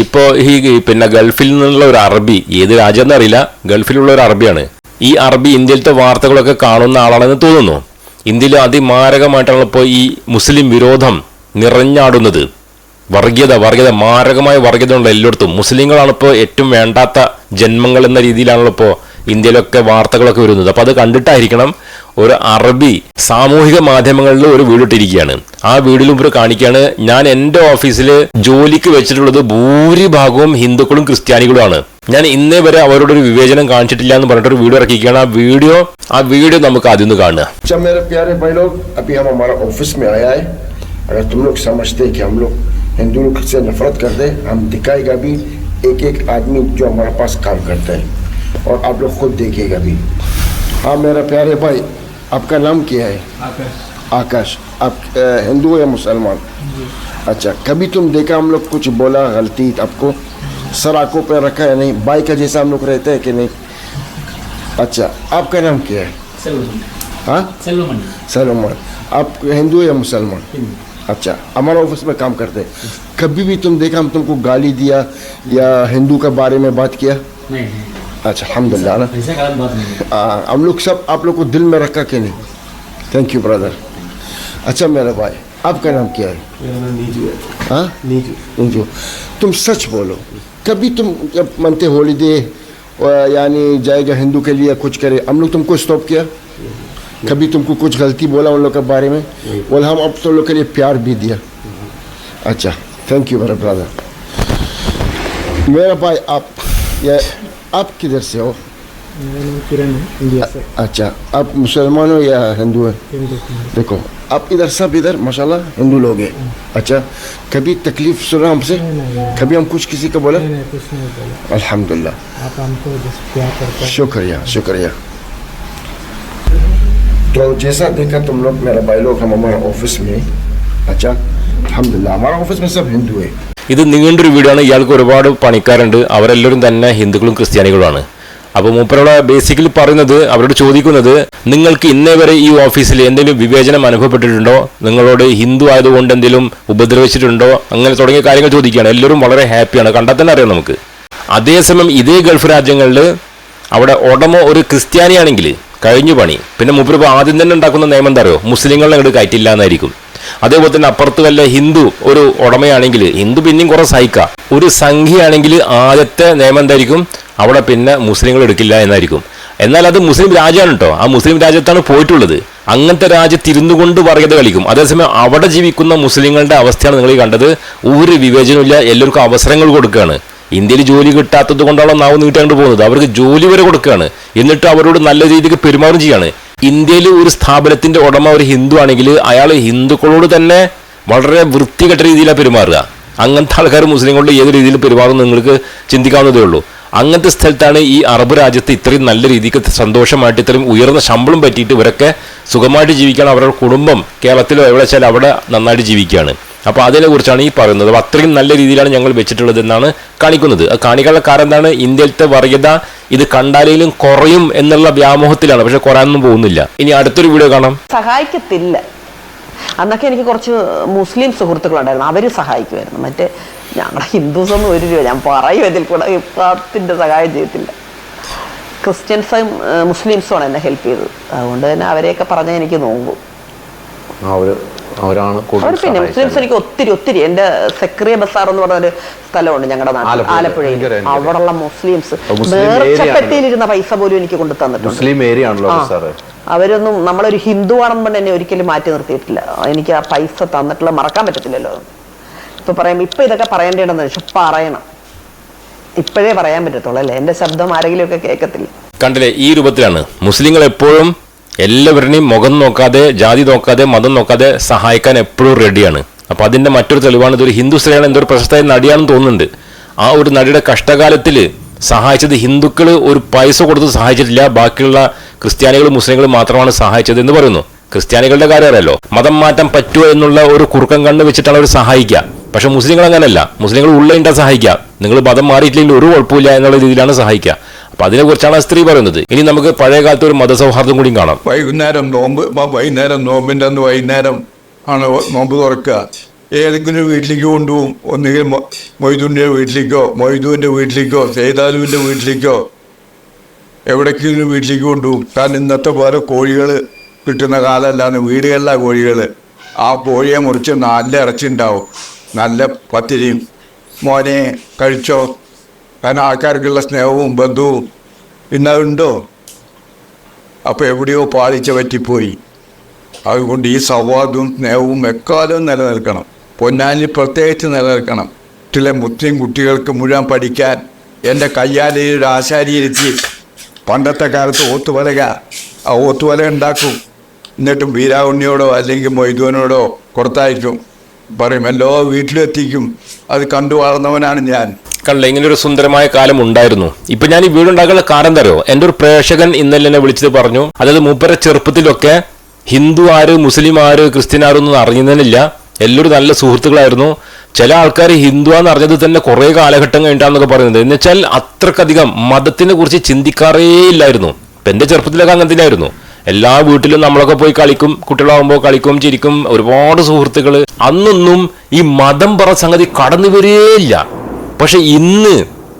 ഇപ്പോൾ ഈ പിന്നെ ഗൾഫിൽ നിന്നുള്ള ഒരു അറബി ഏത് രാജ്യം അറിയില്ല ഗൾഫിലുള്ള ഒരു അറബിയാണ്. ഈ അറബി ഇന്ത്യയിലത്തെ വാർത്തകളൊക്കെ കാണുന്ന ആളാണെന്ന് തോന്നുന്നു. ഇന്ത്യയിൽ അതിമാരകമായിട്ടാണ് ഇപ്പോൾ ഈ മുസ്ലിം വിരോധം നിറഞ്ഞാടുന്നത്. വർഗീയത വർഗീയത മാരകമായ വർഗീയത ഉണ്ട് എല്ലായിടത്തും. മുസ്ലിങ്ങളാണ് ഇപ്പോൾ ഏറ്റവും വേണ്ടാത്ത ജന്മങ്ങൾ എന്ന രീതിയിലാണല്ലോ ഇപ്പോൾ ഇന്ത്യയിലൊക്കെ വാർത്തകളൊക്കെ വരുന്നത് അപ്പോൾ അത് കണ്ടിട്ടായിരിക്കണം ഒരു അറബി സാമൂഹിക മാധ്യമങ്ങളിൽ ഒരു വീടിട്ടിരിക്കുകയാണ് ആ വീടിലും ഇവർ കാണിക്കുകയാണ് ഞാൻ എൻ്റെ ഓഫീസിൽ ജോലിക്ക് വെച്ചിട്ടുള്ളത് ഭൂരിഭാഗവും ഹിന്ദുക്കളും ക്രിസ്ത്യാനികളുമാണ് ഞാൻ ഇന്നേ വരെ അവരോട് ഒരു വിവേചനം കാണിച്ചിട്ടില്ല എന്ന് പറഞ്ഞിട്ട് ഒരു വീഡിയോ ഇറക്കിയിരിക്കുകയാണ് ആ വീഡിയോ ആ വീഡിയോ നമുക്ക് ആദ്യം ഒന്ന് കാണുക अच्छा मेरे प्यारे भाई लोग अभी हम हमारा ऑफिस में आया है अगर तुम लोग समझते हैं कि हम लोग हिंदू लोग से नफरत करते हैं हम दिखाएगा भी एक एक आदमी जो हमारे पास काम करता है اور آپ لوگ خود دیکھیے گا بھی۔ ہاں میرا پیارے بھائی آپ کا نام کیا ہے؟ آکاش۔ آپ ہندو یا مسلمان؟ اچھا کبھی تم دیکھا ہم لوگ کچھ بولا غلطی آپ کو؟ سر آنکھوں پہ رکھا ہے نہیں؟ بائی کا جیسا ہم لوگ رہتے ہیں کہ نہیں؟ اچھا آپ کا نام کیا ہے؟ ہاں؟ سلمان آپ ہندو یا مسلمان؟ اچھا ہمارا آفس میں کام کرتے ہیں۔ کبھی بھی تم دیکھا ہم تم کو گالی دیا یا ہندو کے بارے میں بات کیا؟ نہیں۔ اچھا الحمد للہ نا؟ ہم لوگ سب آپ لوگ کو دل میں رکھا کہ نہیں؟ تھینک یو برادر اچھا میرا بھائی آپ کا نام کیا ہے؟ ہاں؟ جی تم سچ بولو۔ کبھی تم جب منتے ہولی دے یعنی جائے گا ہندو کے لیے کچھ کرے ہم لوگ تم کو اسٹاپ کیا؟ کبھی تم کو کچھ غلطی بولا ان لوگ کے بارے میں؟ بولا ہم اب تم لوگ کے لیے پیار بھی دیا۔ اچھا تھینک یو میرا برادر میرا بھائی آپ یہ آپ کدھر سے ہو؟ اچھا آپ مسلمان ہو یا ہندو ہیں؟ دیکھو آپ ادھر سب ادھر ماشاء اللہ ہندو لوگ ہیں۔ اچھا کبھی تکلیف سنا ہم سے؟ کبھی ہم کچھ کسی کو بولا؟ الحمد للہ شکریہ شکریہ۔ تو جیسا دیکھا تم لوگ میرا بھائی لوگ ہم ہمارے آفس میں اچھا അലഹമില്ല ഹമാര ഓഫീസ് ഇത് നീണ്ടൊരു വീടാണ്. ഇയാൾക്ക് ഒരുപാട് പണിക്കാരുണ്ട്. അവരെല്ലാവരും തന്നെ ഹിന്ദുക്കളും ക്രിസ്ത്യാനികളുമാണ്. അപ്പോൾ മൂപ്പരോട് ബേസിക്കലി പറയുന്നത് അവരോട് ചോദിക്കുന്നത് നിങ്ങൾക്ക് ഇന്നേ വരെ ഈ ഓഫീസിൽ എന്തെങ്കിലും വിവേചനം അനുഭവപ്പെട്ടിട്ടുണ്ടോ? നിങ്ങളോട് ഹിന്ദു ആയതുകൊണ്ട് എന്തെങ്കിലും ഉപദ്രവിച്ചിട്ടുണ്ടോ? അങ്ങനെ തുടങ്ങിയ കാര്യങ്ങൾ ചോദിക്കുകയാണ്. എല്ലാവരും വളരെ ഹാപ്പിയാണ് കണ്ടാൽ തന്നെ അറിയാം നമുക്ക്. അതേസമയം ഇതേ ഗൾഫ് രാജ്യങ്ങളിൽ അവിടെ ഉടമ ഒരു ക്രിസ്ത്യാനിയാണെങ്കിൽ കഴിഞ്ഞു പണി. പിന്നെ മൂപ്പര് ആദ്യം തന്നെ ഉണ്ടാക്കുന്ന നിയമം എന്താ അറിയോ? മുസ്ലിങ്ങളെ അങ്ങോട്ട് കയറ്റില്ല എന്നായിരിക്കും. അതേപോലെ തന്നെ അപ്പുറത്ത് വല്ല ഹിന്ദു ഒരു ഉടമയാണെങ്കിൽ ഹിന്ദു പിന്നെയും കുറെ സഹിക്കാം. ഒരു സംഖ്യയാണെങ്കിൽ ആദ്യത്തെ നിയമം എന്തായിരിക്കും? അവിടെ പിന്നെ മുസ്ലിങ്ങൾ എടുക്കില്ല എന്നായിരിക്കും. എന്നാൽ അത് മുസ്ലിം രാജ്യമാണ് കേട്ടോ ആ മുസ്ലിം രാജ്യത്താണ് പോയിട്ടുള്ളത്. അങ്ങനത്തെ രാജ്യത്ത് ഇരുന്നു കൊണ്ട് വർഗത കളിക്കും. അതേസമയം അവിടെ ജീവിക്കുന്ന മുസ്ലിങ്ങളുടെ അവസ്ഥയാണ് നിങ്ങൾ കണ്ടത്. ഒരു വിവേചനമില്ല എല്ലാവർക്കും അവസരങ്ങൾ കൊടുക്കുകയാണ്. ഇന്ത്യയിൽ ജോലി കിട്ടാത്തത് കൊണ്ടാണോ നാവ് നീട്ടാണ്ട് പോകുന്നത്? അവർക്ക് ജോലി വരെ കൊടുക്കുകയാണ്. എന്നിട്ട് അവരോട് നല്ല രീതിക്ക് പെരുമാറും ചെയ്യാണ്. ഇന്ത്യയിൽ ഒരു സ്ഥാപനത്തിന്റെ ഉടമ ഒരു ഹിന്ദു ആണെങ്കിൽ അയാൾ ഹിന്ദുക്കളോട് തന്നെ വളരെ വൃത്തികെട്ട രീതിയിലാണ് പെരുമാറുക. അങ്ങനത്തെ ആൾക്കാർ മുസ്ലിങ്ങളോട് ഏത് രീതിയിൽ പെരുമാറും നിങ്ങൾക്ക് ചിന്തിക്കാവുന്നതേ ഉള്ളൂ. അങ്ങനത്തെ സ്ഥലത്താണ് ഈ അറബ് രാജ്യത്ത് ഇത്രയും നല്ല രീതിക്ക് സന്തോഷമായിട്ട് ഇത്രയും ഉയർന്ന ശമ്പളം പറ്റിയിട്ട് ഇവരൊക്കെ സുഖമായിട്ട് ജീവിക്കാൻ അവരുടെ കുടുംബം കേരളത്തിലോ എവിടെ വെച്ചാൽ അവിടെ നന്നായിട്ട് ജീവിക്കുകയാണ്. അപ്പോൾ അതിനെ കുറിച്ചാണ് ഈ പറയുന്നത്. അപ്പോൾ അത്രയും നല്ല രീതിയിലാണ് ഞങ്ങൾ വെച്ചിട്ടുള്ളത് എന്നാണ് കാണിക്കുന്നത്. കാണിക്കാനുള്ള കാരണം എന്താണ്? ഇന്ത്യയിലത്തെ വർഗീയത ഇത് കണ്ടാലേലും കുറയും എന്നുള്ള വ്യാമോഹത്തിലാണ്. പക്ഷെ കുറയാനൊന്നും പോകുന്നില്ല. ഇനി അടുത്തൊരു വീഡിയോ കാണാം. സഹായിക്കത്തില്ല. അന്നൊക്കെ എനിക്ക് കുറച്ച് മുസ്ലിം സുഹൃത്തുക്കളുണ്ടായിരുന്നു. അവർ സഹായിക്കുമായിരുന്നു. മറ്റേ ഞങ്ങളെ ഹിന്ദുസ് ഒന്നും ഒരു രൂപ ഞാൻ പറയും ഇതിൽ കൂടെ ഇപ്പത്തിന്റെ സഹായം ചെയ്യത്തില്ല. ക്രിസ്ത്യൻസും മുസ്ലിംസും മുസ്ലിംസുമാണ് എന്നെ ഹെൽപ്പ് ചെയ്തത്. അതുകൊണ്ട് തന്നെ അവരെയൊക്കെ പറഞ്ഞാൽ എനിക്ക് നോക്കും അവരാണ് പിന്നെ മുസ്ലിംസ് എനിക്ക് ഒത്തിരി ഒത്തിരി. എന്റെ സെക്രിയ ബസാർ എന്ന് പറഞ്ഞ ഒരു സ്ഥലമുണ്ട് ഞങ്ങളുടെ നാട്ടിൽ. ആലപ്പുഴയിൽ. അവിടെയുള്ള മുസ്ലിംസ്. നേർച്ചപ്പെട്ടിയിലിരുന്ന പൈസ പോലും എനിക്ക് കൊണ്ടു തന്നിട്ടുണ്ട്. മുസ്ലിം ഏരിയ ആണല്ലോ. അവരൊന്നും നമ്മളൊരു ഹിന്ദു ആണെന്ന് പറഞ്ഞ് എന്നെ ഒരിക്കലും മാറ്റി നിർത്തിയിട്ടില്ല. എനിക്ക് ആ പൈസ തന്നിട്ടുള്ള മറക്കാൻ പറ്റത്തില്ലല്ലോ. ഇപ്പൊ പറയാം ഇപ്പൊ ഇതൊക്കെ പറയേണ്ടതെന്ന് വെച്ചാൽ പറയണം. ഇപ്പോഴേ പറയാൻ പറ്റത്തുള്ളൂ അല്ലേ? എന്റെ ശബ്ദം ആരെങ്കിലും ഒക്കെ കേൾക്കത്തില്ല കണ്ടില്ലേ ഈ രൂപത്തിലാണ് മുസ്ലിങ്ങൾ എപ്പോഴും എല്ലാവരുടെയും മുഖം നോക്കാതെ ജാതി നോക്കാതെ മതം നോക്കാതെ സഹായിക്കാൻ എപ്പോഴും റെഡിയാണ് അപ്പോൾ അതിന്റെ മറ്റൊരു തെളിവാണ് ഇതൊരു ഹിന്ദു സ്ത്രീയാണ് എന്തൊരു പ്രശസ്തമായ നടിയാണെന്ന് തോന്നുന്നുണ്ട്. ആ ഒരു നടിയുടെ കഷ്ടകാലത്തിൽ സഹായിച്ചത് ഹിന്ദുക്കൾ ഒരു പൈസ കൊടുത്ത് സഹായിച്ചിട്ടില്ല ബാക്കിയുള്ള ക്രിസ്ത്യാനികളും മുസ്ലിങ്ങളും മാത്രമാണ് സഹായിച്ചത് എന്ന് പറയുന്നു. ക്രിസ്ത്യാനികളുടെ കാര്യം അറിയാലോ മതം മാറ്റം പറ്റുമോ എന്നുള്ള ഒരു കുറുക്കം കണ്ണ് വെച്ചിട്ടാണ് അവർ സഹായിക്കുക. പക്ഷെ മുസ്ലിങ്ങൾ അങ്ങനെയല്ല മുസ്ലിങ്ങൾ ഉള്ളതിന്റെ സഹായിക്കുക. നിങ്ങൾ മതം മാറിയിട്ടില്ലെങ്കിൽ ഒരു കുഴപ്പമില്ല എന്നുള്ള രീതിയിലാണ് സഹായിക്കുക. അപ്പൊ അതിനെ കുറിച്ചാണ് ആ സ്ത്രീ പറയുന്നത്. ഇനി നമുക്ക് പഴയ കാലത്ത് ഒരു മതസൗഹാർദ്ദം കൂടിയും കാണാം. വൈകുന്നേരം നോമ്പ് വൈകുന്നേരം നോമ്പിന്റെ അന്ന് വൈകുന്നേരം ആണ് നോമ്പ് തുറക്കുക. ഏതെങ്കിലും വീട്ടിലേക്ക് കൊണ്ടുപോകും. ഒന്നുകിൽ മൊയ്തുവിന്റെ വീട്ടിലേക്കോ മൊയ്തുവിന്റെ വീട്ടിലേക്കോ സേതാലുവിന്റെ വീട്ടിലേക്കോ എവിടേക്കെങ്കിലും വീട്ടിലേക്ക് കൊണ്ടുപോകും. കാരണം ഇന്നത്തെ പോലെ കോഴികൾ കിട്ടുന്ന കാലമല്ലാന്ന് വീടുകളിലാണ് കോഴികൾ. ആ കോഴിയെ മുറിച്ച് നല്ല ഇറച്ചി ഉണ്ടാവും നല്ല പത്തിരിയും. മോനെ കഴിച്ചോ? കാരണം ആൾക്കാർക്കുള്ള സ്നേഹവും ബന്ധുവും ഇന്നതുണ്ടോ അപ്പോൾ എവിടെയോ പാളിച്ച പറ്റിപ്പോയി. അതുകൊണ്ട് ഈ സൗഹാർദ്ദവും സ്നേഹവും എക്കാലവും നിലനിൽക്കണം. പൊന്നാനി പ്രത്യേകിച്ച് നിലനിൽക്കണം. ചില മുസ്ലിം കുട്ടികൾക്ക് മുഴുവൻ പഠിക്കാൻ എന്റെ കയ്യാലയിൽ ഒരു ആശാരിയിരുത്തി പണ്ടത്തെ കാലത്ത് ഓത്തുവലക ആ ഓത്തുവല ഉണ്ടാക്കും. എന്നിട്ടും വീരാവുണ്ണിയോടോ അല്ലെങ്കിൽ മൊയ്തുവിനോടോ കൊടുത്തയക്കും പറയും എല്ലോ വീട്ടിലെത്തിക്കും അത് കണ്ടു വളർന്നവനാണ് ഞാൻ. കണ്ടില്ല ഇങ്ങനെ ഒരു സുന്ദരമായ കാലം ഉണ്ടായിരുന്നു. ഇപ്പൊ ഞാൻ ഈ വീടുണ്ടാക്കാനുള്ള കാരണം തരോ എന്റെ ഒരു പ്രേക്ഷകൻ ഇന്നലെ എന്നെ വിളിച്ചത് പറഞ്ഞു അതായത് മൂപ്പര ചെറുപ്പത്തിലൊക്കെ ഹിന്ദു ആര് മുസ്ലിം ആര് ക്രിസ്ത്യൻ ആരൊന്നും അറിയുന്നതിനില്ല. എല്ലാവരും നല്ല സുഹൃത്തുക്കളായിരുന്നു. ചില ആൾക്കാർ ഹിന്ദു എന്ന് അറിഞ്ഞത് തന്നെ കുറെ കാലഘട്ടം കഴിഞ്ഞിട്ടാന്നൊക്കെ പറയുന്നത്. എന്ന് വെച്ചാൽ അത്രക്കധികം മതത്തിനെ കുറിച്ച് ചിന്തിക്കാറേ ഇല്ലായിരുന്നു. എന്റെ ചെറുപ്പത്തിലൊക്കെ അങ്ങനെ തന്നെയായിരുന്നു എല്ലാ വീട്ടിലും നമ്മളൊക്കെ പോയി കളിക്കും കുട്ടികളാകുമ്പോൾ കളിക്കും ചിരിക്കും. ഒരുപാട് സുഹൃത്തുക്കൾ അന്നൊന്നും ഈ മതം പറഞ്ഞ സംഗതി കടന്നു വരികയില്ല പക്ഷെ ഇന്ന്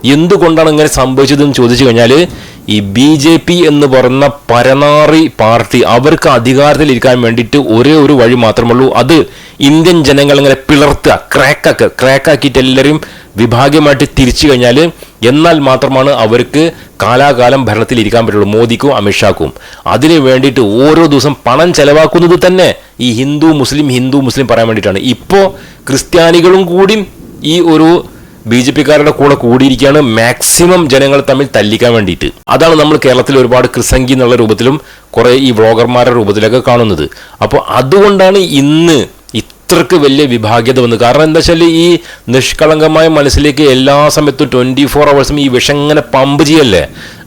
എന്തുകൊണ്ടാണ് ഇങ്ങനെ സംഭവിച്ചതെന്ന് ചോദിച്ചു കഴിഞ്ഞാൽ ഈ ബി ജെ പി എന്ന് പറയുന്ന പരനാറി പാർട്ടി അവർക്ക് അധികാരത്തിൽ ഇരിക്കാൻ വേണ്ടിയിട്ട് ഒരേ ഒരു വഴി മാത്രമുള്ളൂ അത് ഇന്ത്യൻ ജനങ്ങൾ ഇങ്ങനെ പിളർത്തുക ക്രാക്കാക്കുക ക്രാക്കാക്കിയിട്ട് എല്ലാവരും വിഭാഗമായിട്ട് തിരിച്ചു കഴിഞ്ഞാൽ എന്നാൽ മാത്രമാണ് അവർക്ക് കാലാകാലം ഭരണത്തിൽ ഇരിക്കാൻ പറ്റുള്ളൂ. മോദിക്കും അമിത്ഷാക്കും. അതിനു വേണ്ടിയിട്ട് ഓരോ ദിവസം പണം ചെലവാക്കുന്നത് തന്നെ ഈ ഹിന്ദു മുസ്ലിം ഹിന്ദു മുസ്ലിം പറയാൻ വേണ്ടിയിട്ടാണ്. ഇപ്പോൾ ക്രിസ്ത്യാനികളും കൂടി ഈ ഒരു ബി ജെ പിക്കാരുടെ കൂടെ കൂടിയിരിക്കുകയാണ് മാക്സിമം ജനങ്ങൾ തമ്മിൽ തല്ലിക്കാൻ വേണ്ടിയിട്ട്. അതാണ് നമ്മൾ കേരളത്തിൽ ഒരുപാട് ക്രിസംഗി എന്നുള്ള രൂപത്തിലും കുറേ ഈ വ്ളോഗർമാരുടെ രൂപത്തിലൊക്കെ കാണുന്നത്. അപ്പോൾ അതുകൊണ്ടാണ് ഇന്ന് ഇത്രക്ക് വലിയ വിഭാഗ്യത വന്നു. കാരണം എന്താ വെച്ചാൽ ഈ നിഷ്കളങ്കമായ മനസ്സിലേക്ക് എല്ലാ സമയത്തും ട്വന്റി ഫോർ അവേഴ്സും ഈ വിഷം ഇങ്ങനെ പമ്പ് ചെയ്യല്ലേ?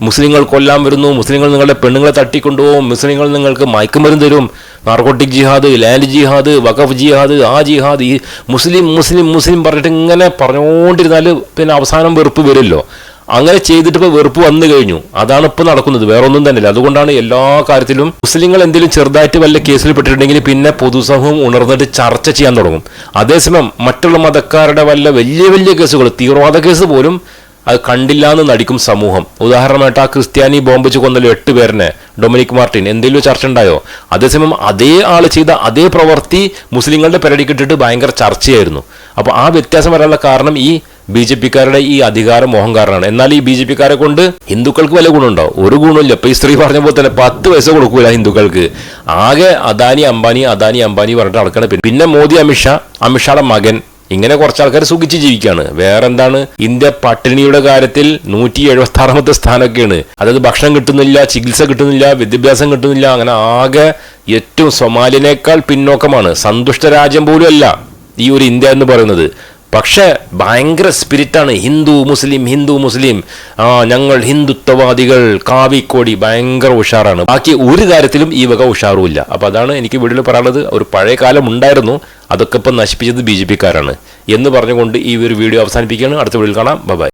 മുസ്ലിങ്ങൾ കൊല്ലാൻ വരുന്നു മുസ്ലിങ്ങൾ നിങ്ങളുടെ പെണ്ണുങ്ങളെ തട്ടിക്കൊണ്ടുപോകും മുസ്ലിങ്ങൾ നിങ്ങൾക്ക് മയക്കുമരുന്ന് തരും. നാർക്കോട്ടിക് ജിഹാദ് ലാൻഡ് ജിഹാദ് വഖഫ് ജിഹാദ് ആ ജിഹാദ് ഈ മുസ്ലിം മുസ്ലിം മുസ്ലിം പറഞ്ഞിട്ട് ഇങ്ങനെ പറഞ്ഞുകൊണ്ടിരുന്നാൽ പിന്നെ അവസാനം വെറുപ്പ് വരുമല്ലോ. അങ്ങനെ ചെയ്തിട്ട് ഇപ്പോൾ വെറുപ്പ് വന്നു കഴിഞ്ഞു. അതാണ് ഇപ്പോൾ നടക്കുന്നത്. വേറെ ഒന്നും തന്നെയില്ല. അതുകൊണ്ടാണ് എല്ലാ കാര്യത്തിലും മുസ്ലിങ്ങൾ എന്തെങ്കിലും ചെറുതായിട്ട് വല്ല കേസിൽ പെട്ടിട്ടുണ്ടെങ്കിൽ പിന്നെ പൊതുസമൂഹം ഉണർന്നിട്ട് ചർച്ച ചെയ്യാൻ തുടങ്ങും. അതേസമയം മറ്റുള്ള മതക്കാരുടെ വല്ല വലിയ വലിയ കേസുകൾ തീവ്രവാദ കേസ് പോലും അത് കണ്ടില്ല എന്ന് നടിക്കും സമൂഹം. ഉദാഹരണമായിട്ട് ആ ക്രിസ്ത്യാനി ബോംബ് കൊന്നല്ലോ എട്ട് പേരിനെ ഡൊമിനിക് മാർട്ടിൻ. എന്തെങ്കിലും ചർച്ച ഉണ്ടായോ? അതേസമയം അതേ ആൾ ചെയ്ത അതേ പ്രവൃത്തി മുസ്ലിങ്ങളുടെ പെരടിക്കിട്ടിട്ട് ഭയങ്കര ചർച്ചയായിരുന്നു. അപ്പോൾ ആ വ്യത്യാസം വരാനുള്ള കാരണം ഈ ബി ജെ പിക്കാരുടെ ഈ അധികാര മോഹം കാരണമാണ് എന്നാൽ ഈ ബി ജെ പിക്കാരെ കൊണ്ട് ഹിന്ദുക്കൾക്ക് വല്ല ഗുണമുണ്ടോ? ഒരു ഗുണമില്ല ഇപ്പൊ ഈ സ്ത്രീ പറഞ്ഞ പോലെ തന്നെ പത്ത് പൈസ കൊടുക്കൂല ഹിന്ദുക്കൾക്ക്. ആകെ അദാനി അംബാനി അദാനി അംബാനി പറഞ്ഞിട്ട് നടക്കണം പിന്നെ- മോദി അമിത്ഷാ അമിത്ഷായുടെ മകൻ. ഇങ്ങനെ കുറച്ച് ആൾക്കാർ സുഖിച്ച് ജീവിക്കുകയാണ് വേറെ എന്താണ് ഇന്ത്യ പട്ടിണിയുടെ കാര്യത്തിൽ നൂറ്റി എഴുപത്തി ആറാമത്തെ സ്ഥാനമൊക്കെയാണ്. അതായത് ഭക്ഷണം കിട്ടുന്നില്ല ചികിത്സ കിട്ടുന്നില്ല വിദ്യാഭ്യാസം കിട്ടുന്നില്ല. അങ്ങനെ ആകെ ഏറ്റവും സൊമാലിനേക്കാൾ പിന്നോക്കമാണ്. സന്തുഷ്ട രാജ്യം പോലും അല്ല ഈ ഒരു ഇന്ത്യ എന്ന് പറയുന്നത്. പക്ഷേ ഭയങ്കര സ്പിരിറ്റാണ്. ഹിന്ദു മുസ്ലിം ഹിന്ദു മുസ്ലിം. ആ ഞങ്ങൾ ഹിന്ദുത്വവാദികൾ കാവിക്കോടി ഭയങ്കര ഉഷാറാണ്. ബാക്കി ഒരു കാര്യത്തിലും ഈ വക ഉഷാറുമില്ല. അപ്പോൾ അതാണ് എനിക്ക് വീട്ടിൽ പറയാനുള്ളത്. ഒരു പഴയ കാലം ഉണ്ടായിരുന്നു. അതൊക്കെ ഇപ്പം നശിപ്പിച്ചത് ബി ജെ പിക്കാരാണ്. എന്ന് പറഞ്ഞുകൊണ്ട് ഈ ഒരു വീഡിയോ അവസാനിപ്പിക്കുകയാണ്. അടുത്ത വീഡിയോയിൽ കാണാം. ബൈ.